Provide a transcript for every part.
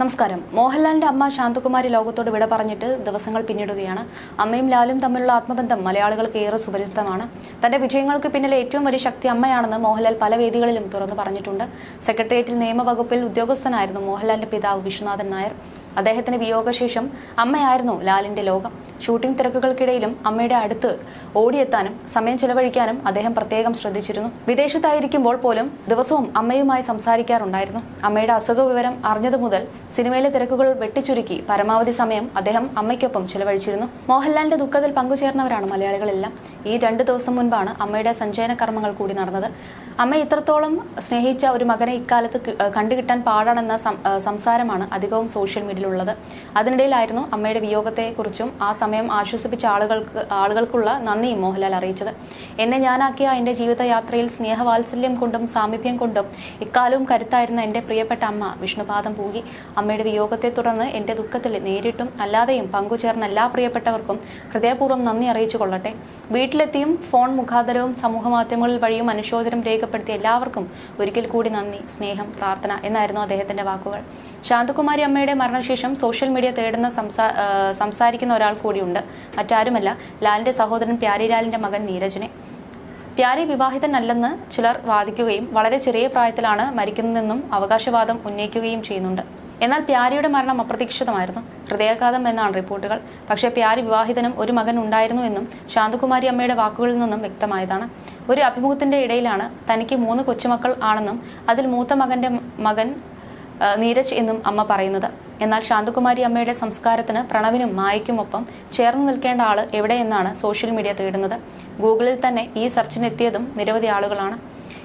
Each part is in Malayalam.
നമസ്കാരം. മോഹൻലാലിന്റെ അമ്മ ശാന്തകുമാരി ലോകത്തോട് വിട പറഞ്ഞിട്ട് ദിവസങ്ങൾ പിന്നിടുകയാണ്. അമ്മയും ലാലും തമ്മിലുള്ള ആത്മബന്ധം മലയാളികൾക്ക് ഏറെ സുപരിചിതമാണ്. തന്റെ വിജയങ്ങൾക്ക് പിന്നിലെ ഏറ്റവും വലിയ ശക്തി അമ്മയാണെന്ന് മോഹൻലാൽ പല വേദികളിലും തുറന്നു പറഞ്ഞിട്ടുണ്ട്. സെക്രട്ടേറിയറ്റിൽ നിയമവകുപ്പിൽ ഉദ്യോഗസ്ഥനായിരുന്നു മോഹൻലാലിന്റെ പിതാവ് വിശ്വനാഥൻ നായർ. അദ്ദേഹത്തിന്റെ വിയോഗശേഷം അമ്മയായിരുന്നു ലാലിന്റെ ലോകം. ഷൂട്ടിംഗ് തിരക്കുകൾക്കിടയിലും അമ്മയുടെ അടുത്ത് ഓടിയെത്താനും സമയം ചെലവഴിക്കാനും അദ്ദേഹം പ്രത്യേകം ശ്രദ്ധിച്ചിരുന്നു. വിദേശത്തായിരിക്കുമ്പോൾ പോലും ദിവസവും അമ്മയുമായി സംസാരിക്കാറുണ്ടായിരുന്നു. അമ്മയുടെ അസുഖ വിവരം അറിഞ്ഞതു മുതൽ സിനിമയിലെ തിരക്കുകൾ വെട്ടിച്ചുരുക്കി പരമാവധി സമയം അദ്ദേഹം അമ്മയ്ക്കൊപ്പം ചെലവഴിച്ചിരുന്നു. മോഹൻലാലിന്റെ ദുഃഖത്തിൽ പങ്കുചേർന്നവരാണ് മലയാളികളെല്ലാം. ഈ രണ്ട് ദിവസം മുൻപാണ് അമ്മയുടെ സഞ്ചയന കർമ്മങ്ങൾ കൂടി നടന്നത്. അമ്മ ഇത്രത്തോളം സ്നേഹിച്ച ഒരു മകനെ ഇക്കാലത്ത് കണ്ടുകിട്ടാൻ പാടാണെന്ന സംസാരമാണ് അധികവും സോഷ്യൽ മീഡിയയിലുള്ളത് അതിനിടയിലായിരുന്നു അമ്മയുടെ വിയോഗത്തെക്കുറിച്ചും ആ സമയം ആശ്വസിപ്പിച്ച ആളുകൾക്ക് ആളുകൾക്കുള്ള നന്ദിയും മോഹൻലാൽ അറിയിച്ചത്. എന്നെ ഞാനാക്കിയ എന്റെ ജീവിതയാത്രയിൽ സ്നേഹവാത്സല്യം കൊണ്ടും സാമീപ്യം കൊണ്ടും ഇക്കാലവും കരുത്തായിരുന്ന എന്റെ പ്രിയപ്പെട്ട അമ്മ വിഷ്ണുപാദം പൂകി അമ്മയുടെ വിയോഗത്തെ തുടർന്ന് എന്റെ ദുഃഖത്തിൽ നേരിട്ടും അല്ലാതെയും പങ്കുചേർന്ന എല്ലാ പ്രിയപ്പെട്ടവർക്കും ഹൃദയപൂർവം നന്ദി അറിയിച്ചു കൊള്ളട്ടെ. വീട്ടിലെത്തിയും ഫോൺ മുഖാന്തരവും സമൂഹ മാധ്യമങ്ങളിൽ വഴിയും അനുശോചനം രേഖപ്പെടുത്തിയ എല്ലാവർക്കും ഒരിക്കൽ കൂടി നന്ദി സ്നേഹം പ്രാർത്ഥന എന്നായിരുന്നു അദ്ദേഹത്തിന്റെ വാക്കുകൾ. ശാന്തകുമാരി അമ്മയുടെ മരണശേഷം സോഷ്യൽ മീഡിയ തേടുന്ന സംസാ സംസാരിക്കുന്ന ഒരാൾ കൂടിയുണ്ട്. മറ്റാരുമല്ല. ലാലിന്റെ സഹോദരൻ പ്യാരിലാലിന്റെ മകൻ നീരജിനെ. പ്യാരി വിവാഹിതനല്ലെന്ന് ചിലർ വാദിക്കുകയും വളരെ ചെറിയ പ്രായത്തിലാണ് മരിക്കുന്നതെന്നും അവകാശവാദം ഉന്നയിക്കുകയും ചെയ്യുന്നുണ്ട്. എന്നാൽ പ്യാരിയുടെ മരണം അപ്രതീക്ഷിതമായിരുന്നു. ഹൃദയാഘാതം എന്നാണ് റിപ്പോർട്ടുകൾ. പക്ഷേ പ്യാരി വിവാഹിതനും ഒരു മകൻ ഉണ്ടായിരുന്നു എന്നും ശാന്തകുമാരി അമ്മയുടെ വാക്കുകളിൽ നിന്നും വ്യക്തമായതാണ്. ഒരു അഭിമുഖത്തിന്റെ ഇടയിലാണ് തനിക്ക് മൂന്ന് കൊച്ചുമക്കൾ ആണെന്നും അതിൽ മൂത്ത മകന്റെ മകൻ നീരജ് എന്നും അമ്മ പറയുന്നത്. എന്നാൽ ശാന്തകുമാരി അമ്മയുടെ സംസ്കാരത്തിന് പ്രണവിനും മായയ്ക്കുമൊപ്പം ചേർന്ന് നിൽക്കേണ്ട ആൾ എവിടെയെന്നാണ് സോഷ്യൽ മീഡിയ തേടുന്നത്. ഗൂഗിളിൽ തന്നെ ഈ സെർച്ചിനെത്തിയതും നിരവധി ആളുകളാണ്.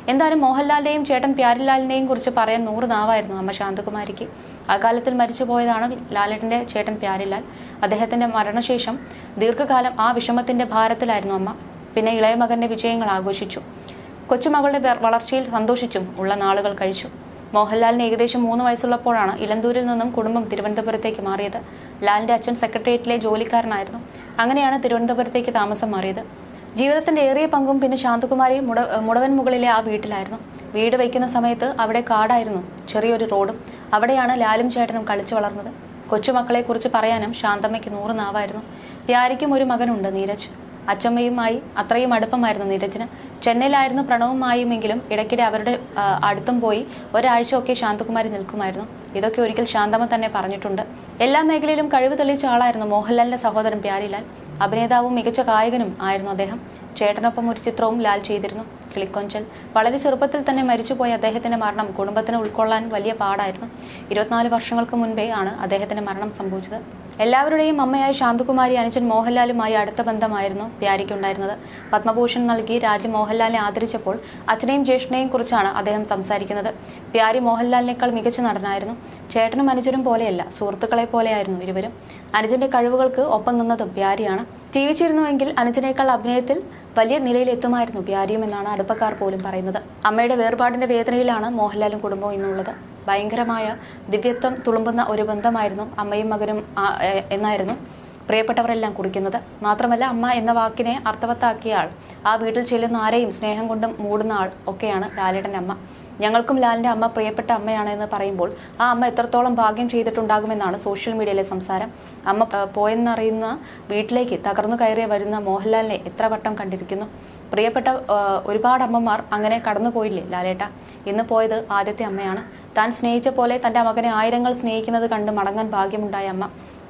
എന്തായാലും മോഹൻലാലിനെയും ചേട്ടൻ പ്യാരിലാലിനെയും കുറിച്ച് പറയാൻ നൂറ് നാവായിരുന്നു അമ്മ ശാന്തകുമാരിക്ക്. അകാലത്തിൽ മരിച്ചുപോയതാണ് ലാലേട്ടന്റെ ചേട്ടൻ പ്യാരിലാൽ. അദ്ദേഹത്തിന്റെ മരണശേഷം ദീർഘകാലം ആ വിഷമത്തിന്റെ ഭാരത്തിലായിരുന്നു അമ്മ. പിന്നെ ഇളയ മകന്റെ വിജയങ്ങൾ ആഘോഷിച്ചു. കൊച്ചുമകളുടെ വളർച്ചയിൽ സന്തോഷിച്ചും ഉള്ള നാളുകൾ കഴിച്ചു. മോഹൻലാലിന് ഏകദേശം മൂന്ന് വയസ്സുള്ളപ്പോഴാണ് ഇലന്തൂരിൽ നിന്നും കുടുംബം തിരുവനന്തപുരത്തേക്ക് മാറിയത്. ലാലിന്റെ അച്ഛൻ സെക്രട്ടേറിയറ്റിലെ ജോലിക്കാരനായിരുന്നു. അങ്ങനെയാണ് തിരുവനന്തപുരത്തേക്ക് താമസം മാറിയത്. ജീവിതത്തിന്റെ ഏറിയ പങ്കും പിന്നെ ശാന്തകുമാരി മുട മുടവൻ മുകളിലെ ആ വീട്ടിലായിരുന്നു. വീട് വയ്ക്കുന്ന സമയത്ത് അവിടെ കാടായിരുന്നു ചെറിയൊരു റോഡും. അവിടെയാണ് ലാലും ചേട്ടനും കളിച്ചു വളർന്നത്. കൊച്ചുമക്കളെ കുറിച്ച് പറയാനും ശാന്തമ്മയ്ക്ക് നൂറ് നാവായിരുന്നു. പ്യാരിക്കും ഒരു മകനുണ്ട് നീരജ്. അച്ചമ്മയുമായി അത്രയും അടുപ്പമായിരുന്നു നീരജിന്. ചെന്നൈയിലായിരുന്നു പ്രണവുമായുമെങ്കിലും ഇടയ്ക്കിടെ അവരുടെ അടുത്തും പോയി ഒരാഴ്ചയൊക്കെ ശാന്തകുമാരി നിൽക്കുമായിരുന്നു. ഇതൊക്കെ ഒരിക്കൽ ശാന്തമ്മ തന്നെ പറഞ്ഞിട്ടുണ്ട്. എല്ലാ മേഖലയിലും കഴിവ് തെളിയിച്ച ആളായിരുന്നു മോഹൻലാലിന്റെ സഹോദരൻ പ്യാരിലാൽ. അഭിനേതാവും മികച്ച ഗായകനും ആയിരുന്നു അദ്ദേഹം. ചേട്ടനൊപ്പം ഒരു ചിത്രവും ലാൽ ചെയ്തിരുന്നു. കിളിക്കൊഞ്ചൽ വളരെ ചെറുപ്പത്തിൽ തന്നെ മരിച്ചുപോയ അദ്ദേഹത്തിന്റെ മരണം കുടുംബത്തിന് ഉൾക്കൊള്ളാൻ വലിയ പാടായിരുന്നു. ഇരുപത്തിനാല് വർഷങ്ങൾക്ക് മുൻപേ ആണ് അദ്ദേഹത്തിന്റെ മരണം സംഭവിച്ചത്. എല്ലാവരുടെയും അമ്മയായ ശാന്തകുമാരി അനുജൻ മോഹൻലാലുമായി അടുത്ത ബന്ധമായിരുന്നു പ്യാരിക്കുണ്ടായിരുന്നത്. പത്മഭൂഷൺ നൽകി രാജ്യം മോഹൻലാലിനെ ആദരിച്ചപ്പോൾ അച്ഛനെയും ജ്യേഷ്ഠനെയും കുറിച്ചാണ് അദ്ദേഹം സംസാരിക്കുന്നത്. പ്യാരി മോഹൻലാലിനേക്കാൾ മികച്ച നടനായിരുന്നു. ചേട്ടനും അനുജനും പോലെയല്ല സുഹൃത്തുക്കളെ പോലെയായിരുന്നു ഇരുവരും. അനുജന്റെ കഴിവുകൾക്ക് ഒപ്പം നിന്നതും പ്യാരിയാണ്. ജീവിച്ചിരുന്നുവെങ്കിൽ അനുജനേക്കാൾ അഭിനയത്തിൽ വലിയ നിലയിലെത്തുമായിരുന്നു എന്നാണ് അടുപ്പക്കാർ പോലും പറയുന്നത്. അമ്മയുടെ വേർപാടിന്റെ വേദനയിലാണ് മോഹൻലാലും കുടുംബവും ഇന്നുള്ളത്. ഭയങ്കരമായ ദിവ്യത്വം തുളുമ്പുന്ന ഒരു ബന്ധമായിരുന്നു അമ്മയും മകനും എന്നായിരുന്നു പ്രിയപ്പെട്ടവരെല്ലാം കുറിക്കുന്നത്. മാത്രമല്ല അമ്മ എന്ന വാക്കിനെ അർത്ഥവത്താക്കിയ ആൾ ആ വീട്ടിൽ ചെല്ലുന്ന ആരെയും സ്നേഹം കൊണ്ടും മൂടുന്ന ആൾ ഒക്കെയാണ് ലാലേട്ടന്റെ അമ്മ. ഞങ്ങൾക്കും ലാലിന്റെ അമ്മ പ്രിയപ്പെട്ട അമ്മയാണെന്ന് പറയുമ്പോൾ ആ അമ്മ എത്രത്തോളം ഭാഗ്യം ചെയ്തിട്ടുണ്ടാകുമെന്നാണ് സോഷ്യൽ മീഡിയയിലെ സംസാരം. അമ്മ പോയെന്നറിയുന്ന വീട്ടിലേക്ക് തകർന്നു കയറി വരുന്ന മോഹൻലാലിനെ എത്ര വട്ടം കണ്ടിരിക്കുന്നു. പ്രിയപ്പെട്ട ഒരുപാട് അമ്മമാർ അങ്ങനെ കടന്നു പോയില്ലേ ലാലേട്ട? ഇന്ന് പോയത് ആദ്യത്തെ അമ്മയാണ്. താൻ സ്നേഹിച്ച പോലെ തന്റെ മകനെ ആയിരങ്ങൾ സ്നേഹിക്കുന്നത് കണ്ട് മടങ്ങാൻ ഭാഗ്യമുണ്ടായ അമ്മ.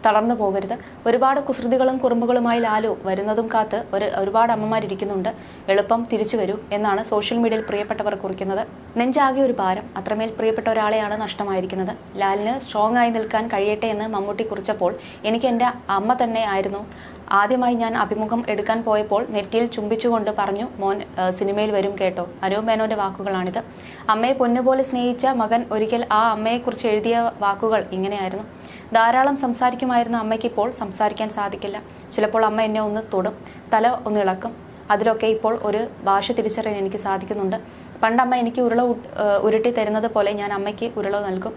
തളർന്നു പോകരുത്. ഒരുപാട് കുസൃതികളും കുറുമ്പുകളുമായി ലാലു വരുന്നതും കാത്ത് ഒരു ഒരുപാട് അമ്മമാരിരിക്കുന്നുണ്ട്. എളുപ്പം തിരിച്ചു വരൂ എന്നാണ് സോഷ്യൽ മീഡിയയിൽ പ്രിയപ്പെട്ടവർ കുറിക്കുന്നത്. നെഞ്ചാകെ ഒരു ഭാരം. അത്രമേൽ പ്രിയപ്പെട്ട ഒരാളെയാണ് നഷ്ടമായിരിക്കുന്നത്. ലാലിന് സ്ട്രോങ് ആയി നിൽക്കാൻ കഴിയട്ടെ എന്ന് മമ്മൂട്ടി കുറിച്ചപ്പോൾ എനിക്ക് എന്റെ അമ്മ തന്നെ ആയിരുന്നു. ആദ്യമായി ഞാൻ അഭിമുഖം എടുക്കാൻ പോയപ്പോൾ നെറ്റിയിൽ ചുംബിച്ചുകൊണ്ട് പറഞ്ഞു മോൻ സിനിമയിൽ വരും കേട്ടോ. അനൂപ് മേനോന്റെ വാക്കുകളാണിത്. അമ്മയെ പൊന്നുപോലെ സ്നേഹിച്ച മകൻ ഒരിക്കൽ ആ അമ്മയെക്കുറിച്ച് എഴുതിയ വാക്കുകൾ ഇങ്ങനെയായിരുന്നു. ധാരാളം സംസാരിക്കുമായിരുന്ന അമ്മയ്ക്ക് ഇപ്പോൾ സംസാരിക്കാൻ സാധിക്കില്ല. ചിലപ്പോൾ അമ്മ എന്നെ ഒന്ന് തൊടും തല ഒന്ന് ഇളക്കും. അതിലൊക്കെ ഇപ്പോൾ ഒരു ഭാഷ തിരിച്ചറിയാൻ എനിക്ക് സാധിക്കുന്നുണ്ട്. പണ്ടമ്മ എനിക്ക് ഉരുള ഉരുട്ടി തരുന്നത് പോലെ ഞാൻ അമ്മയ്ക്ക് ഉരുള നൽകും.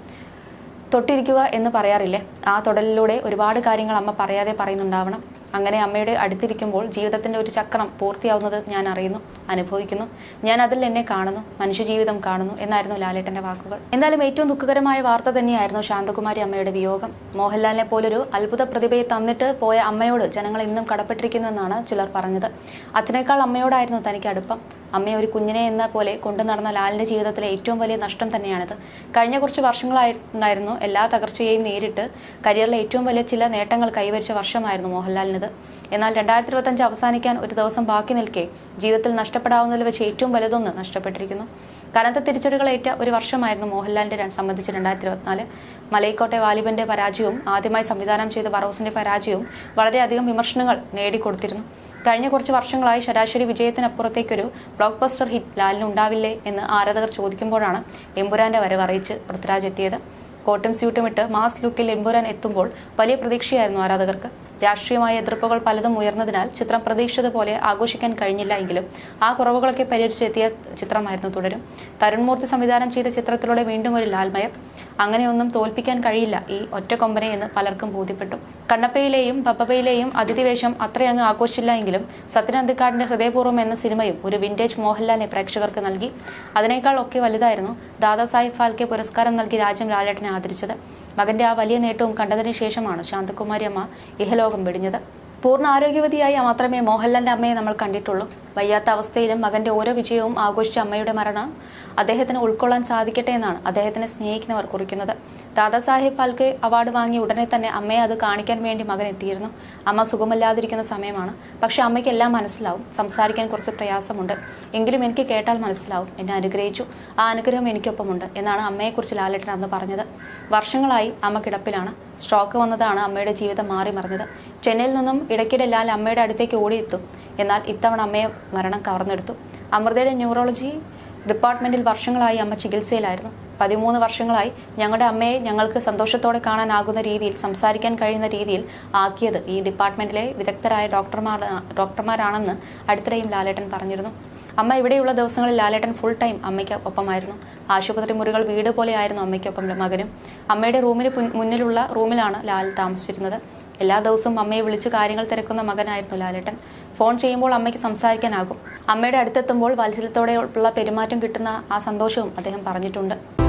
തൊട്ടിരിക്കുക എന്ന് പറയാറില്ലേ? ആ തൊടലിലൂടെ ഒരുപാട് കാര്യങ്ങൾ അമ്മ പറയാതെ പറയുന്നുണ്ടാവണം. അങ്ങനെ അമ്മയുടെ അടുത്തിരിക്കുമ്പോൾ ജീവിതത്തിന്റെ ഒരു ചക്രം പൂർത്തിയാവുന്നത് ഞാൻ അറിയുന്നു. അനുഭവിക്കുന്നു. ഞാൻ അതിൽ എന്നെ കാണുന്നു മനുഷ്യജീവിതം കാണുന്നു എന്നായിരുന്നു ലാലേട്ടന്റെ വാക്കുകൾ. എന്തായാലും ഏറ്റവും ദുഃഖകരമായ വാർത്ത തന്നെയായിരുന്നു ശാന്തകുമാരി അമ്മയുടെ വിയോഗം. മോഹൻലാലിനെ പോലൊരു അത്ഭുത പ്രതിഭയെ തന്നിട്ട് പോയ അമ്മയോട് ജനങ്ങൾ ഇന്നും കടപ്പെട്ടിരിക്കുന്നു എന്നാണ് ചിലർ പറഞ്ഞത്. അച്ഛനേക്കാൾ അമ്മയോടായിരുന്നു തനിക്ക് അടുപ്പം. അമ്മയെ ഒരു കുഞ്ഞിനെ എന്ന പോലെ കൊണ്ടു നടന്ന ലാലിന്റെ ജീവിതത്തിലെ ഏറ്റവും വലിയ നഷ്ടം തന്നെയാണിത്. കഴിഞ്ഞ കുറച്ച് വർഷങ്ങളായിട്ടുണ്ടായിരുന്നു എല്ലാ തകർച്ചയെയും നേരിട്ട് കരിയറിലെ ഏറ്റവും വലിയ ചില നേട്ടങ്ങൾ കൈവരിച്ച വർഷമായിരുന്നു മോഹൻലാലിനത്. എന്നാൽ രണ്ടായിരത്തി അവസാനിക്കാൻ ഒരു ദിവസം ബാക്കി നിൽക്കെ ജീവിതത്തിൽ നഷ്ടപ്പെടാവുന്നതിൽ വെച്ച് ഏറ്റവും വലുതൊന്ന് നഷ്ടപ്പെട്ടിരിക്കുന്നു. കനത്ത തിരിച്ചടികളേറ്റ ഒരു വർഷമായിരുന്നു മോഹൻലാലിന്റെ ര- സംബന്ധിച്ച് രണ്ടായിരത്തി ഇരുപത്തിനാല് മലൈക്കോട്ടെ വാലിബന്റെ പരാജയവും ആദ്യമായി സംവിധാനം ചെയ്ത ബറോസിന്റെ പരാജയവും വളരെയധികം വിമർശനങ്ങൾ നേടിക്കൊടുത്തിരുന്നു. കഴിഞ്ഞ കുറച്ച് വർഷങ്ങളായി ശരാശരി വിജയത്തിനപ്പുറത്തേക്കൊരു ബ്ലോക്ക് ബസ്റ്റർ ഹിറ്റ് ലാലിന് ഉണ്ടാവില്ലേ എന്ന് ആരാധകർ ചോദിക്കുമ്പോഴാണ് എമ്പുരാന്റെ വരവ് അറിയിച്ച് പൃഥ്വിരാജ് എത്തിയത്. കോട്ടും സ്യൂട്ടുമിട്ട് മാസ് ലുക്കിൽ എമ്പുരാൻ എത്തുമ്പോൾ വലിയ പ്രതീക്ഷയായിരുന്നു ആരാധകർക്ക്. രാഷ്ട്രീയമായ എതിർപ്പുകൾ പലതും ഉയർന്നതിനാൽ ചിത്രം പ്രതീക്ഷിച്ചതുപോലെ ആഘോഷിക്കാൻ കഴിഞ്ഞില്ല എങ്കിലും ആ കുറവുകളൊക്കെ പരിഹരിച്ചെത്തിയ ചിത്രമായിരുന്നു തുടരും. തരുൺമൂർത്തി സംവിധാനം ചെയ്ത ചിത്രത്തിലൂടെ വീണ്ടും ഒരു ലാൽമയം. അങ്ങനെയൊന്നും തോൽപ്പിക്കാൻ കഴിയില്ല ഈ ഒറ്റക്കൊമ്പനെ എന്ന് പലർക്കും ബോധ്യപ്പെട്ടു. കണ്ണപ്പയിലെയും ബപ്പയിലെയും അതിഥിവേഷം അത്രയങ്ങ് ആഘോഷിച്ചില്ല എങ്കിലും സത്യനന്ദിക്കാടിന്റെ ഹൃദയപൂർവം എന്ന സിനിമയും ഒരു വിന്റേജ് മോഹൻലാലിനെ പ്രേക്ഷകർക്ക് നൽകി. അതിനേക്കാൾ ഒക്കെ വലുതായിരുന്നു ദാദാസാഹിബ് ഫാൽക്കെ പുരസ്കാരം നൽകി രാജ്യം ലാലേട്ടനെ ആദരിച്ചത്. മകന്റെ ആ വലിയ നേട്ടവും കണ്ടതിന് ശേഷമാണ് ശാന്തകുമാരി അമ്മ ഇഹലോകം വെടിഞ്ഞത്. പൂർണ ആരോഗ്യവതിയായി മാത്രമേ മോഹൻലാലിന്റെ അമ്മയെ നമ്മൾ കണ്ടിട്ടുള്ളൂ. വയ്യാത്ത അവസ്ഥയിലും മകന്റെ ഓരോ വിജയവും ആഘോഷിച്ച അമ്മയുടെ മരണം അദ്ദേഹത്തിന് ഉൾക്കൊള്ളാൻ സാധിക്കട്ടെ എന്നാണ് അദ്ദേഹത്തിനെ സ്നേഹിക്കുന്നവർ കുറിക്കുന്നത്. ദാദാസാഹിബ് ഫാൽക്കെ അവാർഡ് വാങ്ങിയ ഉടനെ തന്നെ അമ്മയെ അത് കാണിക്കാൻ വേണ്ടി മകൻ എത്തിയിരുന്നു. അമ്മ സുഖമല്ലാതിരിക്കുന്ന സമയമാണ്. പക്ഷെ അമ്മയ്ക്ക് എല്ലാം മനസ്സിലാവും. സംസാരിക്കാൻ കുറച്ച് പ്രയാസമുണ്ട്. എങ്കിലും എനിക്ക് കേട്ടാൽ മനസ്സിലാവും. എന്നെ അനുഗ്രഹിച്ചു. ആ അനുഗ്രഹം എനിക്കൊപ്പമുണ്ട് എന്നാണ് അമ്മയെക്കുറിച്ച് ലാലേട്ടൻ അന്ന് പറഞ്ഞത്. വർഷങ്ങളായി അമ്മ കിടപ്പിലാണ്. സ്ട്രോക്ക് വന്നതാണ് അമ്മയുടെ ജീവിതം മാറി മറിഞ്ഞത് ചെന്നൈയിൽ നിന്നും ഇടയ്ക്കിടെ ലാൽ അമ്മയുടെ അടുത്തേക്ക് ഓടിയെത്തും. എന്നാൽ ഇത്തവണ അമ്മയെ മരണം കവർന്നെടുത്തു. അമൃതയുടെ ന്യൂറോളജി ഡിപ്പാർട്ട്മെന്റിൽ വർഷങ്ങളായി അമ്മ ചികിത്സയിലായിരുന്നു. പതിമൂന്ന് വർഷങ്ങളായി ഞങ്ങളുടെ അമ്മയെ ഞങ്ങൾക്ക് സന്തോഷത്തോടെ കാണാനാകുന്ന രീതിയിൽ സംസാരിക്കാൻ കഴിയുന്ന രീതിയിൽ ആക്കിയത് ഈ ഡിപ്പാർട്ട്മെന്റിലെ വിദഗ്ധരായ ഡോക്ടർമാർ ഡോക്ടർമാരാണെന്ന് അടുത്തിടെയും ലാലേട്ടൻ പറഞ്ഞിരുന്നു. അമ്മ ഇവിടെയുള്ള ദിവസങ്ങളിൽ ലാലേട്ടൻ ഫുൾ ടൈം അമ്മയ്ക്ക് ഒപ്പമായിരുന്നു. ആശുപത്രി മുറികൾ വീട് പോലെയായിരുന്നു അമ്മയ്ക്കൊപ്പം മകനും. അമ്മയുടെ റൂമിന് മുന്നിലുള്ള റൂമിലാണ് ലാൽ താമസിച്ചിരുന്നത്. എല്ലാ ദിവസവും അമ്മയെ വിളിച്ചു കാര്യങ്ങൾ തിരക്കുന്ന മകനായിരുന്നു ലാലേട്ടൻ. ഫോൺ ചെയ്യുമ്പോൾ അമ്മയ്ക്ക് സംസാരിക്കാനാകും. അമ്മയുടെ അടുത്തെത്തുമ്പോൾ വാത്സല്യത്തോടെയുള്ള പെരുമാറ്റം കിട്ടുന്ന ആ സന്തോഷവും അദ്ദേഹം പറഞ്ഞിട്ടുണ്ട്.